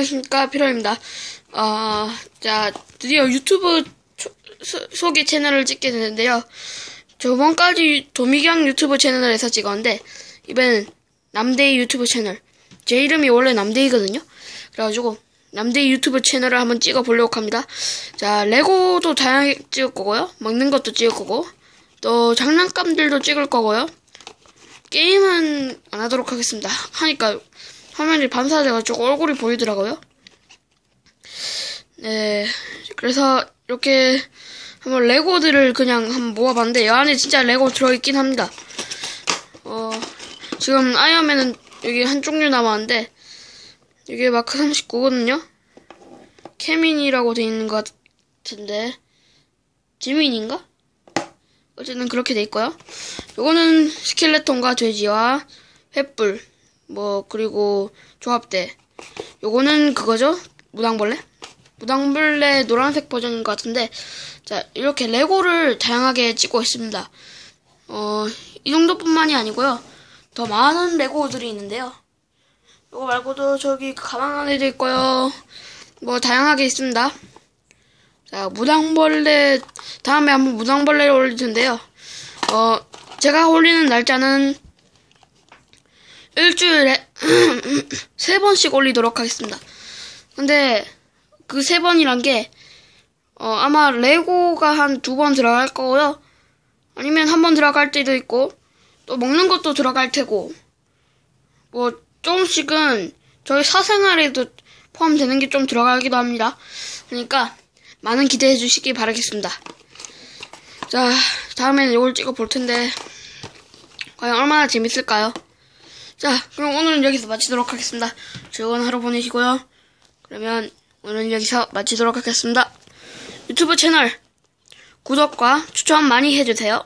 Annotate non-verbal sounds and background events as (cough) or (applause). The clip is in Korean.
안녕하십니까 피로입니다. 어, 자 드디어 유튜브 초- 소, 소개 채널을 찍게 되는데요. 저번까지 도미경 유튜브 채널에서 찍었는데 이번엔 남대희 유튜브 채널. 제 이름이 원래 남대희거든요. 그래가지고 남대희 유튜브 채널을 한번 찍어 보려고 합니다. 자 레고도 다양하게 찍을 거고요. 먹는 것도 찍을 거고 또 장난감들도 찍을 거고요. 게임은 안 하도록 하겠습니다. 하니까 화면이 반사돼가지고 얼굴이 보이더라고요. 네, 그래서 이렇게 한번 레고들을 그냥 한번 모아봤는데 이 안에 진짜 레고 들어있긴 합니다. 어, 지금 아이언맨은 여기 한 종류 남았는데 이게 마크 39거든요. 케민이라고 돼 있는 것 같은데 지민인가? 어쨌든 그렇게 돼 있고요. 요거는 스켈레톤과 돼지와 횃불 뭐 그리고 조합대. 요거는 그거죠? 무당벌레? 무당벌레 노란색 버전인 것 같은데 자 이렇게 레고를 다양하게 찍고 있습니다. 어 이 정도뿐만이 아니고요. 더 많은 레고들이 있는데요. 요거 말고도 저기 가방 안에도 있고요. 뭐 다양하게 있습니다. 자 무당벌레 다음에 한번 무당벌레를 올릴 텐데요. 어 제가 올리는 날짜는 일주일에 (clears throat) 세 번씩 올리도록 하겠습니다. 근데 그 세 번이란 게 어, 아마 레고가 한 두 번 들어갈 거고요. 아니면 한 번 들어갈 때도 있고 또 먹는 것도 들어갈 테고 뭐 조금씩은 저희 사생활에도 포함되는 게 좀 들어가기도 합니다. 그러니까 많은 기대해 주시기 바라겠습니다. 자, 다음에는 이걸 찍어 볼 텐데 과연 얼마나 재밌을까요? 자, 그럼 오늘은 여기서 마치도록 하겠습니다. 즐거운 하루 보내시고요. 그러면 오늘은 여기서 마치도록 하겠습니다. 유튜브 채널 구독과 추천 많이 해주세요.